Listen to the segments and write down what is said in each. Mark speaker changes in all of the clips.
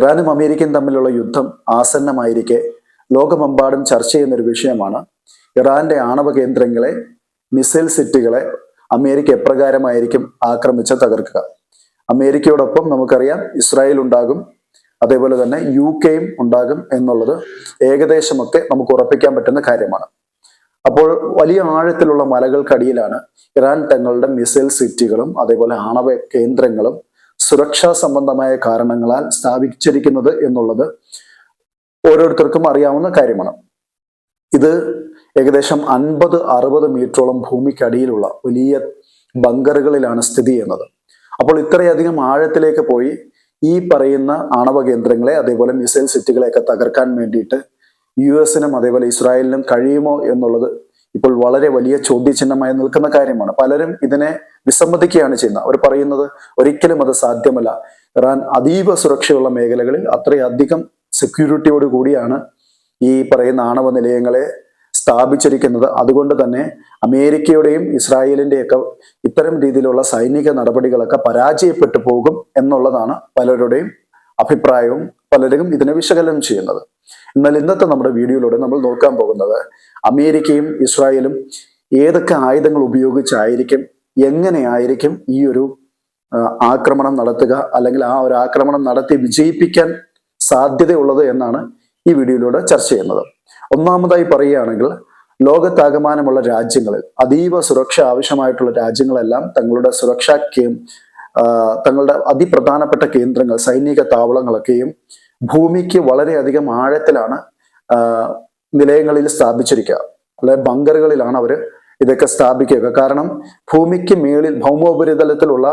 Speaker 1: ഇറാനും അമേരിക്കയും തമ്മിലുള്ള യുദ്ധം ആസന്നമായിരിക്കെ ലോകമെമ്പാടും ചർച്ച ചെയ്യുന്ന ഒരു വിഷയമാണ്. ഇറാന്റെ ആണവ കേന്ദ്രങ്ങളെ മിസൈൽ സിറ്റികളെ അമേരിക്ക എപ്രകാരമായിരിക്കും ആക്രമിച്ച് തകർക്കുക. അമേരിക്കയോടൊപ്പം നമുക്കറിയാം ഇസ്രായേൽ ഉണ്ടാകും അതേപോലെ തന്നെ യു കെയും ഉണ്ടാകും എന്നുള്ളത് ഏകദേശമൊക്കെ നമുക്ക് ഉറപ്പിക്കാൻ പറ്റുന്ന കാര്യമാണ്. അപ്പോൾ വലിയ ആഴത്തിലുള്ള മലകൾക്കടിയിലാണ് ഇറാൻ തങ്ങളുടെ മിസൈൽ സിറ്റികളും അതേപോലെ ആണവ കേന്ദ്രങ്ങളും സുരക്ഷാ സംബന്ധമായ കാരണങ്ങളാൽ സ്ഥാപിച്ചിരിക്കുന്നത് എന്നുള്ളത് ഓരോരുത്തർക്കും അറിയാവുന്ന കാര്യമാണ്. ഇത് ഏകദേശം അൻപത് അറുപത് മീറ്ററോളം ഭൂമിക്കടിയിലുള്ള വലിയ ബങ്കറുകളിലാണ് സ്ഥിതി ചെയ്യുന്നത്. അപ്പോൾ ഇത്രയധികം ആഴത്തിലേക്ക് പോയി ഈ പറയുന്ന ആണവ കേന്ദ്രങ്ങളെ അതേപോലെ മിസൈൽ സിറ്റികളെയൊക്കെ തകർക്കാൻ വേണ്ടിയിട്ട് യു എസിനും അതേപോലെ ഇസ്രായേലിനും കഴിയുമോ എന്നുള്ളത് ഇപ്പോൾ വളരെ വലിയ ചോദ്യചിഹ്നമായി നിൽക്കുന്ന കാര്യമാണ്. പലരും ഇതിനെ വിസമ്മതിക്കുകയാണ് ചെയ്യുന്നത്. അവർ പറയുന്നത് ഒരിക്കലും അത് സാധ്യമല്ല. ഇറാൻ അതീവ സുരക്ഷയുള്ള മേഖലകളിൽ അത്രയധികം സെക്യൂരിറ്റിയോട് കൂടിയാണ് ഈ പറയുന്ന ആണവ നിലയങ്ങളെ സ്ഥാപിച്ചിരിക്കുന്നത്. അതുകൊണ്ട് തന്നെ അമേരിക്കയുടെയും ഇസ്രായേലിന്റെയൊക്കെ ഇത്തരം രീതിയിലുള്ള സൈനിക നടപടികളൊക്കെ പരാജയപ്പെട്ടു പോകും എന്നുള്ളതാണ് പലരുടെയും അഭിപ്രായവും പലരും ഇതിനെ വിശകലനം ചെയ്യുന്നത്. എന്നാൽ ഇന്നത്തെ നമ്മുടെ വീഡിയോയിലൂടെ നമ്മൾ നോക്കാൻ പോകുന്നത് അമേരിക്കയും ഇസ്രായേലും ഏതൊക്കെ ആയുധങ്ങൾ ഉപയോഗിച്ചായിരിക്കും എങ്ങനെയായിരിക്കും ഈ ഒരു ആക്രമണം നടത്തുക അല്ലെങ്കിൽ ആ ഒരു ആക്രമണം നടത്തി വിജയിപ്പിക്കാൻ സാധ്യതയുള്ളത് എന്നാണ് ഈ വീഡിയോയിലൂടെ ചർച്ച ചെയ്യുന്നത്. ഒന്നാമതായി പറയുകയാണെങ്കിൽ ലോകത്താകമാനമുള്ള രാജ്യങ്ങളിൽ അതീവ സുരക്ഷ ആവശ്യമായിട്ടുള്ള രാജ്യങ്ങളെല്ലാം തങ്ങളുടെ സുരക്ഷാ തങ്ങളുടെ അതിപ്രധാനപ്പെട്ട കേന്ദ്രങ്ങൾ സൈനിക താവളങ്ങളൊക്കെയും ഭൂമിക്ക് വളരെയധികം ആഴത്തിലാണ് നിലയങ്ങളിൽ സ്ഥാപിച്ചിരിക്കുക. അല്ലെ ബങ്കറുകളിലാണ് അവർ ഇതൊക്കെ സ്ഥാപിക്കുക കാരണം ഭൂമിക്ക് മേളിൽ ഭൗമോപരിതലത്തിലുള്ള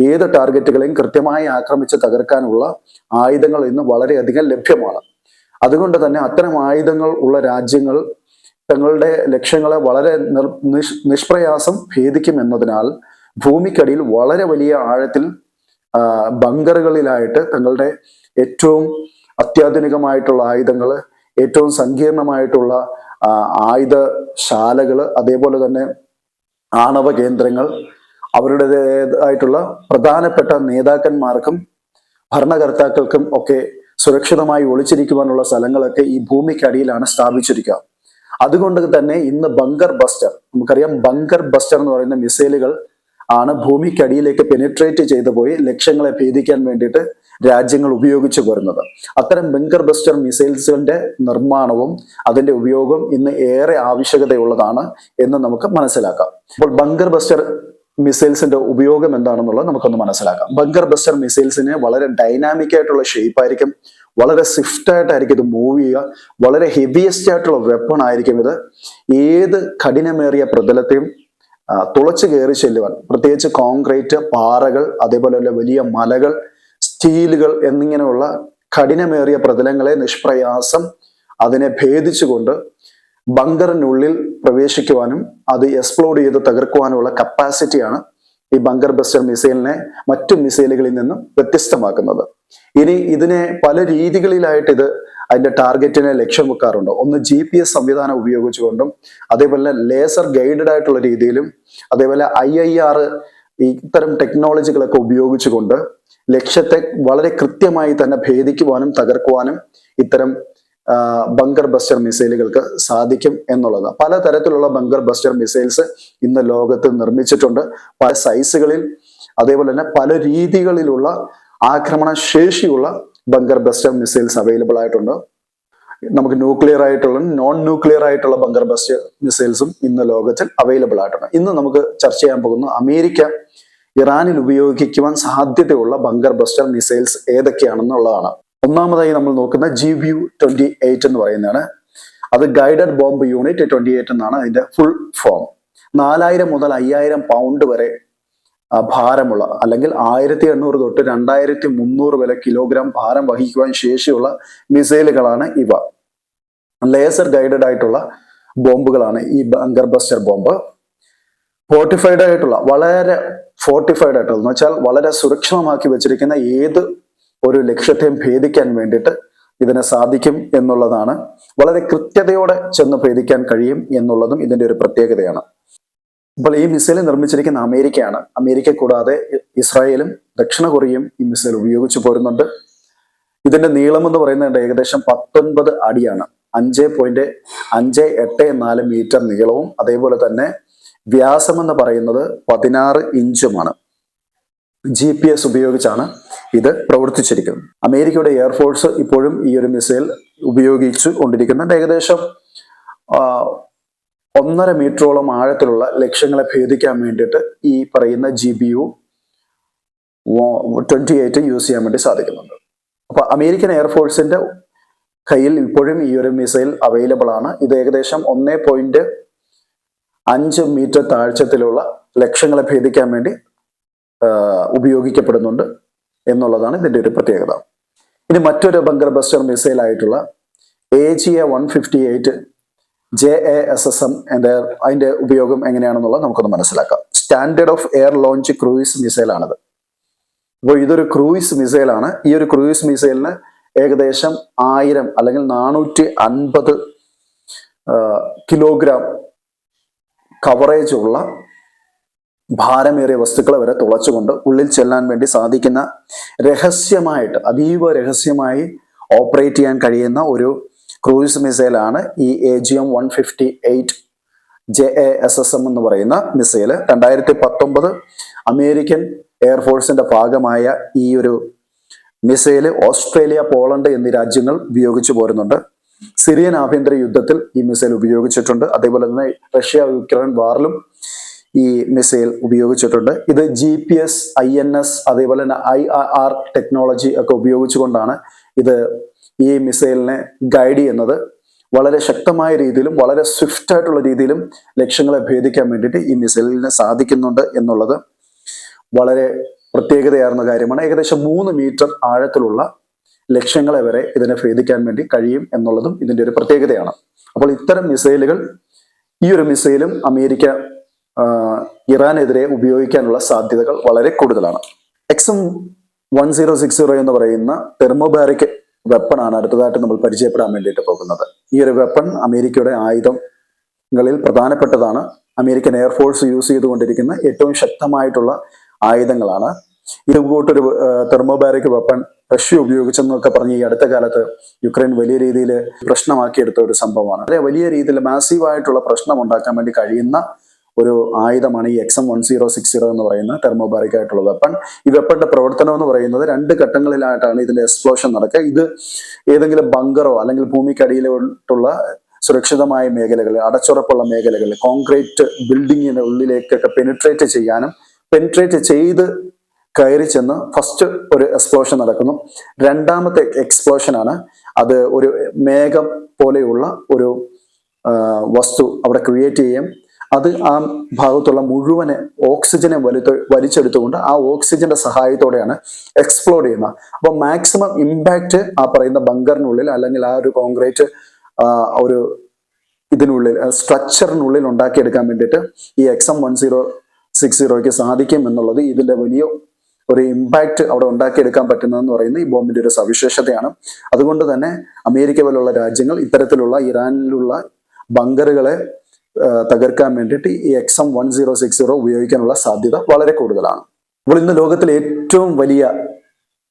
Speaker 1: ഏത് ടാർഗറ്റുകളെയും കൃത്യമായി ആക്രമിച്ച് തകർക്കാനുള്ള ആയുധങ്ങൾ ഇന്ന് വളരെയധികം ലഭ്യമാണ്. അതുകൊണ്ട് തന്നെ അത്തരം ആയുധങ്ങൾ ഉള്ള രാജ്യങ്ങൾ തങ്ങളുടെ ലക്ഷ്യങ്ങളെ വളരെ നിഷ്പ്രയാസം ഭേദിക്കും എന്നതിനാൽ ഭൂമിക്കടിയിൽ വളരെ വലിയ ആഴത്തിൽ ബങ്കറുകളിലായിട്ട് തങ്ങളുടെ ഏറ്റവും അത്യാധുനികമായിട്ടുള്ള ആയുധങ്ങൾ ഏറ്റവും സങ്കീർണമായിട്ടുള്ള ആയുധശാലകൾ അതേപോലെ തന്നെ ആണവ കേന്ദ്രങ്ങൾ അവരുടേതായിട്ടുള്ള പ്രധാനപ്പെട്ട നേതാക്കന്മാർക്കും ഭരണകർത്താക്കൾക്കും ഒക്കെ സുരക്ഷിതമായി ഒളിച്ചിരിക്കുവാനുള്ള സ്ഥലങ്ങളൊക്കെ ഈ ഭൂമിക്കടിയിലാണ് സ്ഥാപിച്ചിരിക്കുക. അതുകൊണ്ട് തന്നെ ഇന്ന് ബങ്കർ ബസ്റ്റർ നമുക്കറിയാം ബങ്കർ ബസ്റ്റർ എന്ന് പറയുന്ന മിസൈലുകൾ ആണ് ഭൂമിക്കടിയിലേക്ക് പെനിട്രേറ്റ് ചെയ്തു പോയി ലക്ഷ്യങ്ങളെ ഭേദിക്കാൻ വേണ്ടിയിട്ട് രാജ്യങ്ങൾ ഉപയോഗിച്ചു വരുന്നത്. അത്തരം ബങ്കർ ബസ്റ്റർ മിസൈൽസുകളുടെ നിർമ്മാണവും അതിന്റെ ഉപയോഗവും ഇന്ന് ഏറെ ആവശ്യകതയുള്ളതാണ് എന്ന് നമുക്ക് മനസ്സിലാക്കാം. അപ്പോൾ ബങ്കർ ബസ്റ്റർ മിസൈൽസിന്റെ ഉപയോഗം എന്താണെന്നുള്ളത് നമുക്കൊന്ന് മനസ്സിലാക്കാം. ബങ്കർ ബസ്റ്റർ മിസൈൽസിന് വളരെ ഡൈനാമിക് ആയിട്ടുള്ള ഷേപ്പ് ആയിരിക്കും. വളരെ സ്വിഫ്റ്റ് ആയിട്ടായിരിക്കും ഇത് മൂവ് ചെയ്യുക. വളരെ ഹെവിയസ്റ്റ് ആയിട്ടുള്ള വെപ്പൺ ആയിരിക്കും ഇത്. ഏത് കഠിനമേറിയ പ്രതലത്തെയും തുളച്ചു കയറി ചെല്ലുവാൻ. പ്രത്യേകിച്ച് കോൺക്രീറ്റ് പാറകൾ അതേപോലെ വലിയ മലകൾ സ്റ്റീലുകൾ എന്നിങ്ങനെയുള്ള കഠിനമേറിയ പ്രതലങ്ങളെ നിഷ്പ്രയാസം അതിനെ ഭേദിച്ചുകൊണ്ട് ബങ്കറിനുള്ളിൽ പ്രവേശിക്കുവാനും അത് എക്സ്പ്ലോഡ് ചെയ്ത് തകർക്കുവാനുമുള്ള കപ്പാസിറ്റിയാണ് ഈ ബങ്കർ ബസ്റ്റർ മിസൈലിനെ മറ്റു മിസൈലുകളിൽ നിന്നും വ്യത്യസ്തമാക്കുന്നത്. ഇനി ഇതിനെ പല രീതികളിലായിട്ട് ഇത് അതിന്റെ ടാർഗറ്റിനെ ലക്ഷ്യം വെക്കാറുണ്ട്. ഒന്ന് ജി പി എസ് സംവിധാനം ഉപയോഗിച്ചുകൊണ്ടും അതേപോലെ ലേസർ ഗൈഡഡ് ആയിട്ടുള്ള രീതിയിലും അതേപോലെ ഐ ഐ ആർ ഇത്തരം ടെക്നോളജികളൊക്കെ ഉപയോഗിച്ചുകൊണ്ട് ലക്ഷ്യത്തെ വളരെ കൃത്യമായി തന്നെ ഭേദിക്കുവാനും തകർക്കുവാനും ഇത്തരം ബങ്കർ ബസ്റ്റർ മിസൈലുകൾക്ക് സാധിക്കും എന്നുള്ളത്. പലതരത്തിലുള്ള ബങ്കർ ബസ്റ്റർ മിസൈൽസ് ഇന്ന് ലോകത്ത് നിർമ്മിച്ചിട്ടുണ്ട്. പല സൈസുകളിൽ അതേപോലെ തന്നെ പല രീതികളിലുള്ള ആക്രമണ ശേഷിയുള്ള ബങ്കർ ബസ്റ്റർ മിസൈൽസ് അവൈലബിൾ ആയിട്ടുണ്ട്. നമുക്ക് ന്യൂക്ലിയർ ആയിട്ടുള്ള നോൺ ന്യൂക്ലിയർ ആയിട്ടുള്ള ബങ്കർ ബസ്റ്റർ മിസൈൽസും ഇന്ന് ലോകത്തിൽ അവൈലബിൾ ആയിട്ടുണ്ട്. ഇന്ന് നമുക്ക് ചർച്ച ചെയ്യാൻ പോകുന്ന അമേരിക്ക ഇറാനിൽ ഉപയോഗിക്കുവാൻ സാധ്യതയുള്ള ബങ്കർ ബസ്റ്റർ മിസൈൽസ് ഏതൊക്കെയാണെന്നുള്ളതാണ്. ഒന്നാമതായി നമ്മൾ നോക്കുന്ന ജി വ്യൂ ട്വന്റി എയ്റ്റ് എന്ന് പറയുന്നതാണ്. അത് guided bomb unit twenty eight എന്നാണ് അതിന്റെ ഫുൾ ഫോം നാലായിരം മുതൽ അയ്യായിരം പൗണ്ട് വരെ ഭാരമുള്ള അല്ലെങ്കിൽ ആയിരത്തി എണ്ണൂറ് തൊട്ട് രണ്ടായിരത്തി മുന്നൂറ് വരെ കിലോഗ്രാം ഭാരം വഹിക്കുവാൻ ശേഷിയുള്ള മിസൈലുകളാണ് ഇവ. ലേസർ ഗൈഡഡ് ആയിട്ടുള്ള ബോംബുകളാണ് ഈ ബങ്കർ ബസ്റ്റർ ബോംബ് ഫോർട്ടിഫൈഡ് ആയിട്ടുള്ള വളരെ ഫോർട്ടിഫൈഡ് ആയിട്ടുള്ള എന്ന് വെച്ചാൽ വളരെ സുരക്ഷിതമാക്കി വെച്ചിരിക്കുന്ന ഏത് ഒരു ലക്ഷ്യത്തെയും ഭേദിക്കാൻ വേണ്ടിയിട്ട് ഇതിന് സാധിക്കും എന്നുള്ളതാണ്. വളരെ കൃത്യതയോടെ ചെന്ന് ഭേദിക്കാൻ കഴിയും എന്നുള്ളതും ഇതിന്റെ ഒരു പ്രത്യേകതയാണ്. അപ്പോൾ ഈ മിസൈൽ നിർമ്മിച്ചിരിക്കുന്ന അമേരിക്കയാണ്. അമേരിക്ക കൂടാതെ ഇസ്രായേലും ദക്ഷിണ കൊറിയയും ഈ മിസൈൽ ഉപയോഗിച്ചു പോരുന്നുണ്ട്. ഇതിന്റെ നീളം എന്ന് പറയുന്നത് ഏകദേശം പത്തൊൻപത് അടിയാണ്. അഞ്ച് പോയിന്റ് അഞ്ച് എട്ട് നാല് മീറ്റർ നീളവും അതേപോലെ തന്നെ വ്യാസം എന്ന് പറയുന്നത് പതിനാറ് ഇഞ്ചുമാണ്. ജി പി എസ് ഉപയോഗിച്ചാണ് ഇത് പ്രവർത്തിച്ചിരിക്കുന്നത്. അമേരിക്കയുടെ എയർഫോഴ്സ് ഇപ്പോഴും ഈ ഒരു മിസൈൽ ഉപയോഗിച്ചു കൊണ്ടിരിക്കുന്നുണ്ട്. ഏകദേശം ഒന്നര മീറ്ററോളം ആഴത്തിലുള്ള ലക്ഷ്യങ്ങളെ ഭേദിക്കാൻ വേണ്ടിയിട്ട് ഈ പറയുന്ന G B U twenty eight use ചെയ്യാൻ വേണ്ടി സാധിക്കുന്നുണ്ട്. അപ്പൊ അമേരിക്കൻ എയർഫോഴ്സിന്റെ കയ്യിൽ ഇപ്പോഴും ഈ ഒരു മിസൈൽ അവൈലബിൾ ആണ്. ഇത് ഏകദേശം ഒന്നേ പോയിന്റ് അഞ്ച് മീറ്റർ താഴ്ചത്തിലുള്ള ലക്ഷ്യങ്ങളെ ഭേദിക്കാൻ വേണ്ടി ഉപയോഗിക്കപ്പെടുന്നുണ്ട് എന്നുള്ളതാണ് ഇതിന്റെ ഒരു പ്രത്യേകത. ഇനി മറ്റൊരു ബങ്കർ ബസ്റ്റർ മിസൈൽ ആയിട്ടുള്ള A G A one fifty eight J A S S M എന്റെ അതിന്റെ ഉപയോഗം എങ്ങനെയാണെന്നുള്ളത് നമുക്കൊന്ന് മനസ്സിലാക്കാം. Standard of air launch cruise മിസൈലാണിത്. അപ്പോൾ ഇതൊരു ക്രൂയിസ് മിസൈലാണ്. ഈ ഒരു ക്രൂയിസ് മിസൈലിന് ഏകദേശം ആയിരം അല്ലെങ്കിൽ നാനൂറ്റി അൻപത് കിലോഗ്രാം കവറേജ് ഉള്ള ഭാരമേറിയ വസ്തുക്കളെ വരെ തുളച്ചുകൊണ്ട് ഉള്ളിൽ ചെല്ലാൻ വേണ്ടി സാധിക്കുന്ന രഹസ്യമായിട്ട് അതീവ രഹസ്യമായി ഓപ്പറേറ്റ് ചെയ്യാൻ കഴിയുന്ന ഒരു ക്രൂയിസ് മിസൈലാണ് ഈ A G M one fifty eight J A S S M എന്ന് പറയുന്ന മിസൈൽ. രണ്ടായിരത്തി പത്തൊമ്പത് അമേരിക്കൻ എയർഫോഴ്സിന്റെ ഭാഗമായ ഈ ഒരു മിസൈൽ ഓസ്ട്രേലിയ പോളണ്ട് എന്നീ രാജ്യങ്ങൾ ഉപയോഗിച്ചു പോരുന്നുണ്ട്. സിറിയൻ ആഭ്യന്തര യുദ്ധത്തിൽ ഈ മിസൈൽ ഉപയോഗിച്ചിട്ടുണ്ട്. അതേപോലെ തന്നെ റഷ്യ യുക്രൈൻ വാറിലും ഈ മിസൈൽ ഉപയോഗിച്ചിട്ടുണ്ട്. ഇത് G P S I N S അതേപോലെ തന്നെ ഐ ആർ ടെക്നോളജി ഒക്കെ ഉപയോഗിച്ചുകൊണ്ടാണ് ഇത് ഈ മിസൈലിനെ ഗൈഡ് ചെയ്യുന്നത്. വളരെ ശക്തമായ രീതിയിലും വളരെ സ്വിഫ്റ്റ് ആയിട്ടുള്ള രീതിയിലും ലക്ഷ്യങ്ങളെ ഭേദിക്കാൻ വേണ്ടിയിട്ട് ഈ മിസൈലിന് സാധിക്കുന്നുണ്ട് എന്നുള്ളത് വളരെ പ്രത്യേകതയാർന്ന കാര്യമാണ്. ഏകദേശം മൂന്ന് മീറ്റർ ആഴത്തിലുള്ള ലക്ഷ്യങ്ങളെ വരെ ഇതിനെ ഭേദിക്കാൻ വേണ്ടി കഴിയും എന്നുള്ളതും ഇതിന്റെ ഒരു പ്രത്യേകതയാണ്. അപ്പോൾ ഇത്തരം മിസൈലുകൾ ഈ ഒരു മിസൈലും അമേരിക്ക ഇറാനെതിരെ ഉപയോഗിക്കാനുള്ള സാധ്യതകൾ വളരെ കൂടുതലാണ്. എക്സും വൺ സീറോ സിക്സ് സീറോ എന്ന് പറയുന്ന തെർമോബാരിക് വെപ്പൺ ആണ് അടുത്തതായിട്ട് നമ്മൾ പരിചയപ്പെടാൻ വേണ്ടിയിട്ട് പോകുന്നത്. ഈ ഒരു വെപ്പൺ അമേരിക്കയുടെ ആയുധങ്ങളിൽ പ്രധാനപ്പെട്ടതാണ്. അമേരിക്കൻ എയർഫോഴ്സ് യൂസ് ചെയ്തുകൊണ്ടിരിക്കുന്ന ഏറ്റവും ശക്തമായിട്ടുള്ള ആയുധങ്ങളാണ്. ഇത് കൂട്ടൊരു തെർമോബാരിക് വെപ്പൺ റഷ്യ ഉപയോഗിച്ചെന്നൊക്കെ പറഞ്ഞ് ഈ അടുത്ത കാലത്ത് യുക്രൈൻ വലിയ രീതിയിൽ പ്രശ്നമാക്കിയെടുത്ത ഒരു സംഭവമാണ്. വളരെ വലിയ രീതിയിൽ മാസീവായിട്ടുള്ള പ്രശ്നം ഉണ്ടാക്കാൻ വേണ്ടി കഴിയുന്ന ഒരു ആയുധമാണ് ഈ X M one zero six zero എന്ന് പറയുന്ന തെർമോബാറിക് ആയിട്ടുള്ള വെപ്പൺ ഈ വെപ്പണിന്റെ പ്രവർത്തനം എന്ന് പറയുന്നത് രണ്ട് ഘട്ടങ്ങളിലായിട്ടാണ് ഇതിന്റെ എക്സ്പ്ലോഷൻ നടക്കുക. ഇത് ഏതെങ്കിലും ബങ്കറോ അല്ലെങ്കിൽ ഭൂമിക്കടിയിലോട്ടുള്ള സുരക്ഷിതമായ മേഖലകൾ അടച്ചുറപ്പുള്ള മേഖലകൾ കോൺക്രീറ്റ് ബിൽഡിങ്ങിന് ഉള്ളിലേക്കൊക്കെ പെനിട്രേറ്റ് ചെയ്യാനും പെനിട്രേറ്റ് ചെയ്ത് കയറി ചെന്ന് ഫസ്റ്റ് ഒരു എക്സ്പ്ലോഷൻ നടക്കുന്നു. രണ്ടാമത്തെ എക്സ്പ്ലോഷൻ ആണ് അത് ഒരു മേഘം പോലെയുള്ള ഒരു വസ്തു അവിടെ ക്രിയേറ്റ് ചെയ്യും അത് ആ ഭാഗത്തുള്ള മുഴുവനെ ഓക്സിജനെ വലുത്ത് വലിച്ചെടുത്തുകൊണ്ട് ആ ഓക്സിജന്റെ സഹായത്തോടെയാണ് എക്സ്പ്ലോഡ് ചെയ്യുന്നത്. അപ്പോൾ മാക്സിമം ഇമ്പാക്റ്റ് ആ പറയുന്ന ബങ്കറിനുള്ളിൽ അല്ലെങ്കിൽ ആ ഒരു കോൺക്രീറ്റ് ഒരു ഇതിനുള്ളിൽ സ്ട്രക്ചറിനുള്ളിൽ ഉണ്ടാക്കിയെടുക്കാൻ വേണ്ടിയിട്ട് ഈ X M one zero six സീറോയ്ക്ക് സാധിക്കും എന്നുള്ളത് ഇതിന്റെ വലിയ ഒരു ഇമ്പാക്റ്റ് അവിടെ ഉണ്ടാക്കിയെടുക്കാൻ പറ്റുന്നതെന്ന് പറയുന്നത് ഈ ബോംബിന്റെ ഒരു സവിശേഷതയാണ്. അതുകൊണ്ട് തന്നെ അമേരിക്ക പോലുള്ള രാജ്യങ്ങൾ ഇത്തരത്തിലുള്ള ഇറാനിലുള്ള ബങ്കറുകളെ തകർക്കാൻ വേണ്ടിയിട്ട് ഈ X one zero six zero ഉപയോഗിക്കാനുള്ള സാധ്യത വളരെ കൂടുതലാണ്. അപ്പോൾ ഇന്ന് ലോകത്തിലെ ഏറ്റവും വലിയ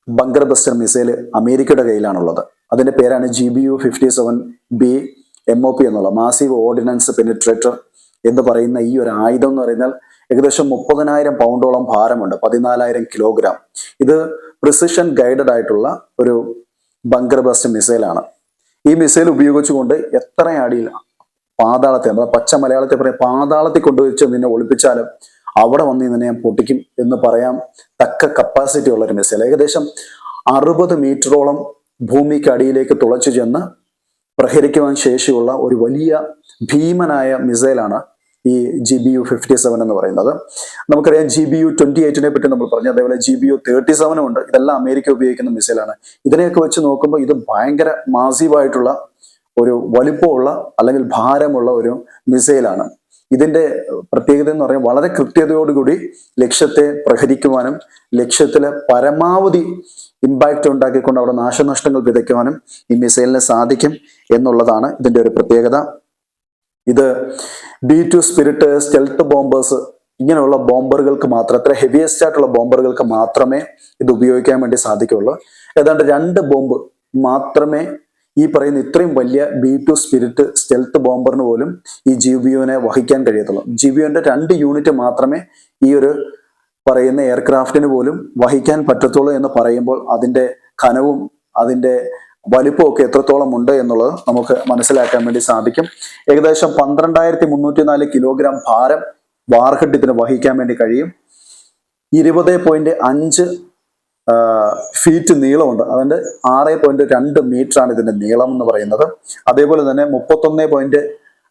Speaker 1: ബങ്കർ ബസ്റ്റർ മിസൈൽ അമേരിക്കയുടെ കയ്യിലാണുള്ളത്. അതിന്റെ പേരാണ് G B U fifty seven B M O P എന്നുള്ള മാസീവ് ഓർഡിനൻസ് പെനിട്രേറ്റർ എന്ന് പറയുന്ന ഈ ഒരു ആയുധം എന്ന് പറയുന്നാൽ ഏകദേശം മുപ്പതിനായിരം പൗണ്ടോളം ഭാരമുണ്ട് പതിനാലായിരം കിലോഗ്രാം ഇത് പ്രിസിഷൻ ഗൈഡഡ് ആയിട്ടുള്ള ഒരു ബങ്കർ ബസ്റ്റർ മിസൈലാണ്. ഈ മിസൈൽ ഉപയോഗിച്ചുകൊണ്ട് എത്ര അടിയിൽ പാതാളത്തെ അഥവാ പച്ച മലയാളത്തെ പറയാം പാതാളത്തിൽ കൊണ്ടുവച്ച് നിന്നെ ഒളിപ്പിച്ചാലും അവിടെ വന്ന് നിന്നെ ഞാൻ പൊട്ടിക്കും എന്ന് പറയാം. തക്ക കപ്പാസിറ്റി ഉള്ള ഒരു മിസൈൽ ഏകദേശം അറുപത് മീറ്ററോളം ഭൂമിക്ക് അടിയിലേക്ക് തുളച്ചു ചെന്ന് പ്രഹരിക്കുവാൻ ശേഷിയുള്ള ഒരു വലിയ ഭീമനായ മിസൈലാണ് ഈ G B U fifty seven എന്ന് പറയുന്നത്. നമുക്കറിയാം ജി ബി യു ട്വന്റി എയ്റ്റിനെ പറ്റി നമ്മൾ പറഞ്ഞു. അതേപോലെ ജി ബി യു തേർട്ടി സെവനും ഉണ്ട്. ഇതെല്ലാം അമേരിക്ക ഉപയോഗിക്കുന്ന മിസൈലാണ് ഇതിനെയൊക്കെ വെച്ച് നോക്കുമ്പോൾ ഇത് ഭയങ്കര മാസീവായിട്ടുള്ള ഒരു വലിപ്പമുള്ള അല്ലെങ്കിൽ ഭാരമുള്ള ഒരു മിസൈലാണ്. ഇതിന്റെ പ്രത്യേകത എന്ന് പറയുന്നത് വളരെ കൃത്യതയോടുകൂടി ലക്ഷ്യത്തെ പ്രഹരിക്കുവാനും ലക്ഷ്യത്തിലെ പരമാവധി ഇമ്പാക്റ്റ് ഉണ്ടാക്കിക്കൊണ്ട് അവിടെ നാശനഷ്ടങ്ങൾ വിതയ്ക്കുവാനും ഈ മിസൈലിന് സാധിക്കും എന്നുള്ളതാണ് ഇതിന്റെ ഒരു പ്രത്യേകത. ഇത് B two spirit stealth bombers ഇങ്ങനെയുള്ള ബോംബറുകൾക്ക് മാത്രം അത്ര ഹെവിയസ്റ്റ് ആയിട്ടുള്ള ബോംബറുകൾക്ക് മാത്രമേ ഇത് ഉപയോഗിക്കാൻ വേണ്ടി സാധിക്കുള്ളൂ ഏതാണ്ട് രണ്ട് ബോംബ് മാത്രമേ ഈ പറയുന്ന ഇത്രയും വലിയ ബി ടു സ്പിരിറ്റ് സ്റ്റെൽത്ത് ബോംബറിന് പോലും ഈ ജി ബി യുവിനെ വഹിക്കാൻ കഴിയത്തുള്ളൂ. ജി ബി യുവിന്റെ രണ്ട് യൂണിറ്റ് മാത്രമേ ഈ ഒരു പറയുന്ന എയർക്രാഫ്റ്റിന് പോലും വഹിക്കാൻ പറ്റത്തുള്ളൂ എന്ന് പറയുമ്പോൾ അതിന്റെ ഖനവും അതിന്റെ വലിപ്പവും ഒക്കെ എത്രത്തോളം ഉണ്ട് എന്നുള്ളത് നമുക്ക് മനസ്സിലാക്കാൻ വേണ്ടി സാധിക്കും. ഏകദേശം പന്ത്രണ്ടായിരത്തി മുന്നൂറ്റി നാല് കിലോഗ്രാം ഭാരം വാർഹെഡ് ഇതിന് വഹിക്കാൻ വേണ്ടി കഴിയും. ഇരുപത് പോയിന്റ് അഞ്ച് ഫീറ്റ് നീളമുണ്ട്. അതിന്റെ ആറ് പോയിന്റ് രണ്ട് മീറ്റർ ആണ് ഇതിന്റെ നീളം എന്ന് പറയുന്നത്. അതേപോലെ തന്നെ മുപ്പത്തൊന്ന് പോയിന്റ്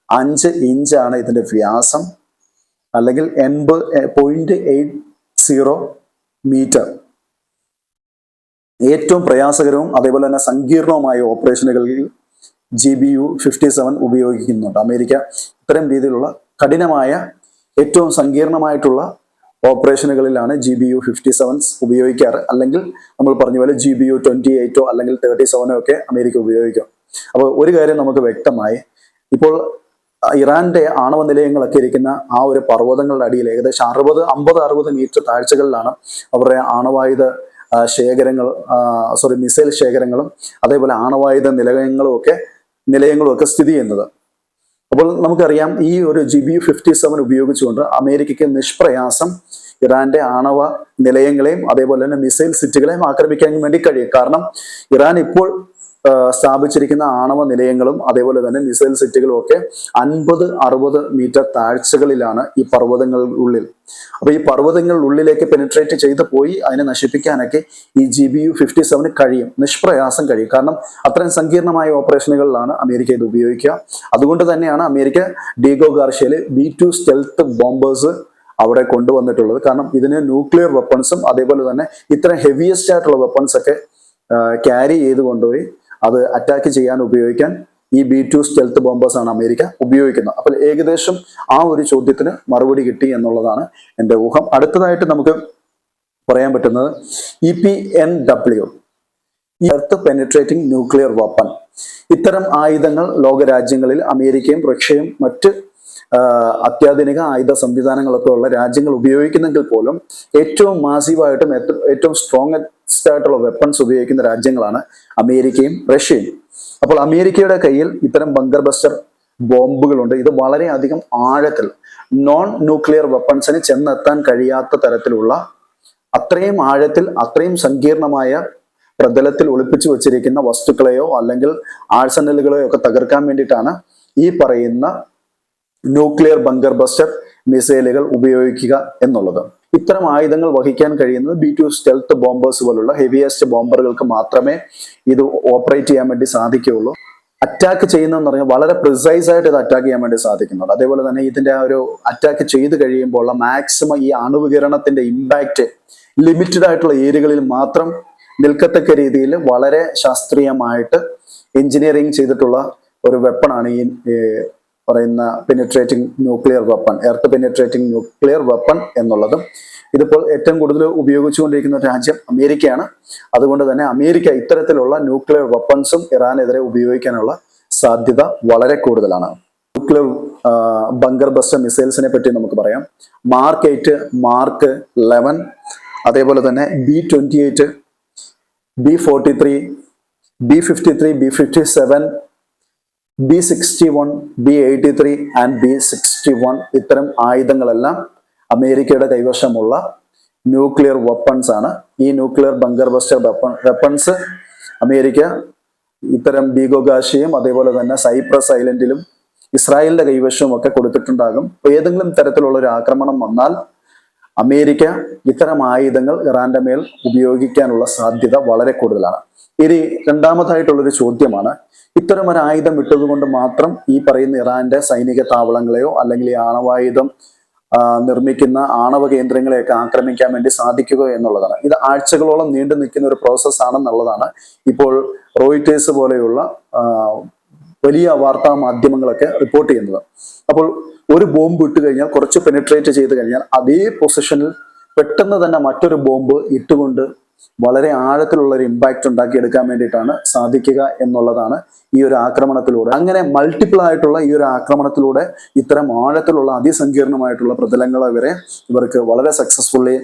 Speaker 1: അഞ്ച് ഇഞ്ചാണ് ഇതിന്റെ വ്യാസം. അല്ലെങ്കിൽ എൺപത് പോയിന്റ് എയ്റ്റ് സീറോ മീറ്റർ ഏറ്റവും പ്രയാസകരവും അതേപോലെ തന്നെ സങ്കീർണവുമായ ഓപ്പറേഷനുകളിൽ G B U fifty seven ഉപയോഗിക്കുന്നുണ്ട്. അമേരിക്ക ഇത്തരം രീതിയിലുള്ള കഠിനമായ ഏറ്റവും സങ്കീർണമായിട്ടുള്ള ഓപ്പറേഷനുകളിലാണ് G B U fifty sevens ഉപയോഗിക്കാറ്. അല്ലെങ്കിൽ നമ്മൾ പറഞ്ഞ പോലെ ജി ബി യു ട്വന്റി എയ്റ്റോ അല്ലെങ്കിൽ തേർട്ടി സെവനോ ഒക്കെ അമേരിക്ക ഉപയോഗിക്കും. അപ്പോൾ ഒരു കാര്യം നമുക്ക് വ്യക്തമായി ഇപ്പോൾ ഇറാന്റെ ആണവ നിലയങ്ങളൊക്കെ ഇരിക്കുന്ന ആ ഒരു പർവതങ്ങളുടെ അടിയിൽ ഏകദേശം അറുപത് അമ്പത് അറുപത് മീറ്റർ താഴ്ചകളിലാണ് അവരുടെ ആണവായുധ ശേഖരങ്ങൾ സോറി മിസൈൽ ശേഖരങ്ങളും അതേപോലെ ആണവായുധ നിലയങ്ങളും ഒക്കെ നിലയങ്ങളും ഒക്കെ സ്ഥിതി ചെയ്യുന്നത്. അപ്പോൾ നമുക്കറിയാം ഈ ഒരു ജി ബി ഫിഫ്റ്റി സെവൻ ഉപയോഗിച്ചുകൊണ്ട് അമേരിക്കയ്ക്ക് നിഷ്പ്രയാസം ഇറാന്റെ ആണവ നിലയങ്ങളെയും അതേപോലെ തന്നെ മിസൈൽ സിറ്റുകളെയും ആക്രമിക്കാൻ വേണ്ടി കഴിയും. കാരണം ഇറാൻ ഇപ്പോൾ സ്ഥാപിച്ചിരിക്കുന്ന ആണവ നിലയങ്ങളും അതേപോലെ തന്നെ മിസൈൽ സെറ്റുകളും ഒക്കെ അൻപത് അറുപത് മീറ്റർ താഴ്ചകളിലാണ് ഈ പർവതങ്ങളുള്ളിൽ അപ്പൊ ഈ പർവതങ്ങളുള്ളിലേക്ക് പെനിട്രേറ്റ് ചെയ്ത് പോയി അതിനെ നശിപ്പിക്കാനൊക്കെ ഈ ജി ബി യു ഫിഫ്റ്റി സെവന് കഴിയും. നിഷ്പ്രയാസം കഴിയും. കാരണം അത്രയും സങ്കീർണമായ ഓപ്പറേഷനുകളിലാണ് അമേരിക്ക ഇത് ഉപയോഗിക്കുക. അതുകൊണ്ട് തന്നെയാണ് അമേരിക്ക ഡീഗോ ഗാർഷ്യയിലെ ബി ടു സ്റ്റെൽത്ത് ബോംബേഴ്സ് അവിടെ കൊണ്ടുവന്നിട്ടുള്ളത്. കാരണം ഇതിന് ന്യൂക്ലിയർ വെപ്പൺസും അതേപോലെ തന്നെ ഇത്ര ഹെവിയസ്റ്റ് ആയിട്ടുള്ള വെപ്പൺസ് ഒക്കെ ക്യാരി ചെയ്ത് കൊണ്ടുപോയി അത് അറ്റാക്ക് ചെയ്യാൻ ഉപയോഗിക്കാൻ ഈ ബി ടു സ്റ്റെൽത്ത് ബോംബേഴ്സ് ആണ് അമേരിക്ക ഉപയോഗിക്കുന്നത്. അപ്പോൾ ഏകദേശം ആ ഒരു ചോദ്യത്തിന് മറുപടി കിട്ടി എന്നുള്ളതാണ് എന്റെ ഊഹം. അടുത്തതായിട്ട് നമുക്ക് പറയാൻ പറ്റുന്നത് E P N W earth penetrating nuclear weapon ഇത്തരം ആയുധങ്ങൾ ലോകരാജ്യങ്ങളിൽ അമേരിക്കയും റഷ്യയും മറ്റ് അത്യാധുനിക ആയുധ സംവിധാനങ്ങളൊക്കെ ഉള്ള രാജ്യങ്ങൾ ഉപയോഗിക്കുന്നെങ്കിൽ പോലും ഏറ്റവും മാസീവായിട്ടും ഏറ്റവും- സ്ട്രോങ് ആയിട്ടുള്ള വെപ്പൺസ് ഉപയോഗിക്കുന്ന രാജ്യങ്ങളാണ് അമേരിക്കയും റഷ്യയും. അപ്പോൾ അമേരിക്കയുടെ കയ്യിൽ ഇത്തരം ബങ്കർ ബസ്റ്റർ ബോംബുകളുണ്ട്. ഇത് വളരെയധികം ആഴത്തിൽ നോൺ ന്യൂക്ലിയർ വെപ്പൺസിന് ചെന്നെത്താൻ കഴിയാത്ത തരത്തിലുള്ള അത്രയും ആഴത്തിൽ അത്രയും സങ്കീർണമായ പ്രതലത്തിൽ ഒളിപ്പിച്ചു വച്ചിരിക്കുന്ന വസ്തുക്കളെയോ അല്ലെങ്കിൽ ആഴ്സണലുകളെയോ ഒക്കെ തകർക്കാൻ വേണ്ടിയിട്ടാണ് ഈ പറയുന്ന ന്യൂക്ലിയർ ബങ്കർ ബസ്റ്റർ മിസൈലുകൾ ഉപയോഗിക്കുക എന്നുള്ളത്. ഇത്തരം ആയുധങ്ങൾ വഹിക്കാൻ കഴിയുന്നത് ബി ടു സ്റ്റെൽത്ത് ബോംബേഴ്സ് പോലുള്ള ഹെവിയസ്റ്റ് ബോംബറുകൾക്ക് മാത്രമേ ഇത് ഓപ്പറേറ്റ് ചെയ്യാൻ വേണ്ടി സാധിക്കുകയുള്ളൂ. അറ്റാക്ക് ചെയ്യുന്നതെന്ന് പറഞ്ഞാൽ വളരെ പ്രിസൈസ് ആയിട്ട് ഇത് അറ്റാക്ക് ചെയ്യാൻ വേണ്ടി സാധിക്കുന്നുണ്ട്. അതേപോലെ തന്നെ ഇതിന്റെ ആ ഒരു അറ്റാക്ക് ചെയ്ത് കഴിയുമ്പോൾ മാക്സിമം ഈ അണുവികിരണത്തിന്റെ ഇമ്പാക്റ്റ് ലിമിറ്റഡ് ആയിട്ടുള്ള ഏരിയകളിൽ മാത്രം നിൽക്കത്തക്ക രീതിയിൽ വളരെ ശാസ്ത്രീയമായിട്ട് എഞ്ചിനീയറിങ് ചെയ്തിട്ടുള്ള ഒരു വെപ്പണാണ് ഈ പറയുന്ന penetrating nuclear weapon earth penetrating nuclear weapon എന്നുള്ളതും ഇതിപ്പോൾ ഏറ്റവും കൂടുതൽ ഉപയോഗിച്ചുകൊണ്ടിരിക്കുന്ന രാജ്യം അമേരിക്കയാണ്. അതുകൊണ്ട് തന്നെ അമേരിക്ക ഇത്തരത്തിലുള്ള ന്യൂക്ലിയർ വെപ്പൺസും ഇറാനെതിരെ ഉപയോഗിക്കാനുള്ള സാധ്യത വളരെ കൂടുതലാണ്. ന്യൂക്ലിയർ ബങ്കർ ബസ്റ്റർ മിസൈൽസിനെ പറ്റി നമുക്ക് പറയാം. മാർക്ക് എയ്റ്റ് മാർക്ക് ലെവൻ അതേപോലെ തന്നെ B twenty eight B forty three B fifty three B fifty seven B sixty one B eighty three and B sixty one ഇത്തരം ആയുധങ്ങളെല്ലാം അമേരിക്കയുടെ കൈവശമുള്ള ന്യൂക്ലിയർ വെപ്പൺസ് ആണ്. ഈ nuclear bunker buster weapon weapons America ഇത്തരം ബീഗോഗാഷിയും അതേപോലെ തന്നെ സൈപ്രസ് ഐലൻഡിലും ഇസ്രായേലിന്റെ കൈവശവും ഒക്കെ കൊടുത്തിട്ടുണ്ടാകും. ഏതെങ്കിലും തരത്തിലുള്ള ഒരു ആക്രമണം വന്നാൽ അമേരിക്ക ഇത്തരം ആയുധങ്ങൾ ഇറാന്റെ മേൽ ഉപയോഗിക്കാനുള്ള സാധ്യത വളരെ കൂടുതലാണ്. ഇനി രണ്ടാമതായിട്ടുള്ളൊരു ചോദ്യമാണ് ഇത്തരം ഒരു ആയുധം ഇട്ടതുകൊണ്ട് മാത്രം ഈ പറയുന്ന ഇറാന്റെ സൈനിക താവളങ്ങളെയോ അല്ലെങ്കിൽ ഈ ആണവായുധം നിർമ്മിക്കുന്ന ആണവ കേന്ദ്രങ്ങളെയൊക്കെ ആക്രമിക്കാൻ വേണ്ടി സാധിക്കുക എന്നുള്ളതാണ്. ഇത് ആഴ്ചകളോളം നീണ്ടു നിൽക്കുന്ന ഒരു പ്രോസസ് ആണെന്നുള്ളതാണ് ഇപ്പോൾ റോയിറ്റേഴ്സ് പോലെയുള്ള വലിയ വാർത്താ മാധ്യമങ്ങളൊക്കെ റിപ്പോർട്ട് ചെയ്യുന്നത്. അപ്പോൾ ഒരു ബോംബ് ഇട്ട് കഴിഞ്ഞാൽ കുറച്ച് പെനിട്രേറ്റ് ചെയ്ത് കഴിഞ്ഞാൽ അതേ പൊസിഷനിൽ പെട്ടെന്ന് തന്നെ മറ്റൊരു ബോംബ് ഇട്ടുകൊണ്ട് വളരെ ആഴത്തിലുള്ള ഒരു ഇമ്പാക്റ്റ് ഉണ്ടാക്കിയെടുക്കാൻ വേണ്ടിയിട്ടാണ് സാധിക്കുക എന്നുള്ളതാണ് ഈ ഒരു ആക്രമണത്തിലൂടെ. അങ്ങനെ മൾട്ടിപ്പിൾ ആയിട്ടുള്ള ഈ ഒരു ആക്രമണത്തിലൂടെ ഇത്തരം ആഴത്തിലുള്ള അതിസങ്കീർണമായിട്ടുള്ള പ്രതലങ്ങളെ വരെ ഇവർക്ക് വളരെ സക്സസ്ഫുള്ളി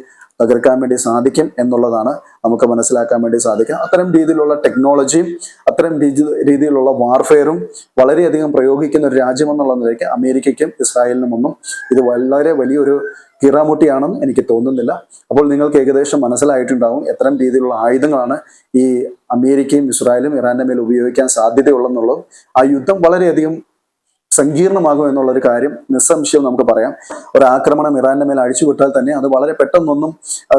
Speaker 1: തകർക്കാൻ വേണ്ടി സാധിക്കും എന്നുള്ളതാണ് നമുക്ക് മനസ്സിലാക്കാൻ വേണ്ടി സാധിക്കുക. അത്തരം രീതിയിലുള്ള ടെക്നോളജിയും അത്തരം രീതി- രീതിയിലുള്ള വാർഫെയറും വളരെയധികം പ്രയോഗിക്കുന്ന ഒരു രാജ്യമെന്നുള്ള നിലയ്ക്ക് അമേരിക്കയ്ക്കും ഇസ്രായേലിനും ഒന്നും ഇത് വളരെ വലിയൊരു കിറാമുട്ടിയാണെന്ന് എനിക്ക് തോന്നുന്നില്ല. അപ്പോൾ നിങ്ങൾക്ക് ഏകദേശം മനസ്സിലായിട്ടുണ്ടാവും എത്തരം രീതിയിലുള്ള ആയുധങ്ങളാണ് ഈ അമേരിക്കയും ഇസ്രായേലും ഇറാന്റെ മേൽ ഉപയോഗിക്കാൻ സാധ്യതയുള്ളെന്നുള്ളതും ആ യുദ്ധം വളരെയധികം സങ്കീർണമാകും എന്നുള്ള ഒരു കാര്യം നിസ്സംശയം നമുക്ക് പറയാം. ഒരു ആക്രമണം ഇറാന്റെ മേൽ അഴിച്ചുവിട്ടാൽ തന്നെ അത് വളരെ പെട്ടെന്നൊന്നും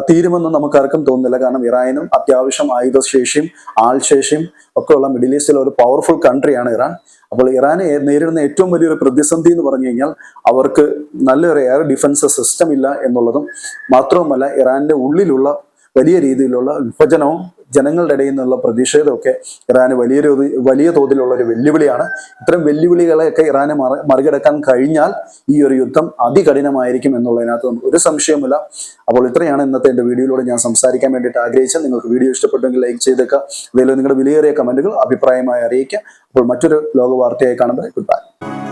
Speaker 1: തീരുമെന്നും നമുക്കാർക്കും തോന്നുന്നില്ല. കാരണം ഇറാനും അത്യാവശ്യം ആയുധശേഷിയും ആൾശേഷിയും ഒക്കെയുള്ള മിഡിൽ ഈസ്റ്റിലെ ഒരു പവർഫുൾ കൺട്രിയാണ് ഇറാൻ. അപ്പോൾ ഇറാനെ നേരിടുന്ന ഏറ്റവും വലിയൊരു പ്രതിസന്ധി എന്ന് പറഞ്ഞു കഴിഞ്ഞാൽ അവർക്ക് നല്ലൊരു എയർ ഡിഫൻസ് സിസ്റ്റം ഇല്ല എന്നുള്ളതും മാത്രവുമല്ല ഇറാന്റെ ഉള്ളിലുള്ള വലിയ രീതിയിലുള്ള വിഭജനവും ജനങ്ങളുടെ ഇടയിൽ നിന്നുള്ള പ്രതിഷേധമൊക്കെ ഇറാന് വലിയൊരു വലിയ തോതിലുള്ള ഒരു വെല്ലുവിളിയാണ്. ഇത്തരം വെല്ലുവിളികളെയൊക്കെ ഇറാന് മറി മറികടക്കാൻ കഴിഞ്ഞാൽ ഈ ഒരു യുദ്ധം അതികഠിനമായിരിക്കും എന്നുള്ളതിനകത്ത് നമുക്ക് ഒരു സംശയമില്ല അപ്പോൾ ഇത്രയാണ് ഇന്നത്തെ എന്റെ വീഡിയോയിലൂടെ ഞാൻ സംസാരിക്കാൻ വേണ്ടിയിട്ട് ആഗ്രഹിച്ചത്. നിങ്ങൾക്ക് വീഡിയോ ഇഷ്ടപ്പെട്ടെങ്കിൽ ലൈക്ക് ചെയ്തേക്കുക. അതേപോലെ നിങ്ങളുടെ വിലയേറിയ കമന്റുകൾ അഭിപ്രായമായി അറിയിക്കുക. അപ്പോൾ മറ്റൊരു ലോക വാർത്തയായി കാണുമ്പോൾ ഗുഡ് ബൈ.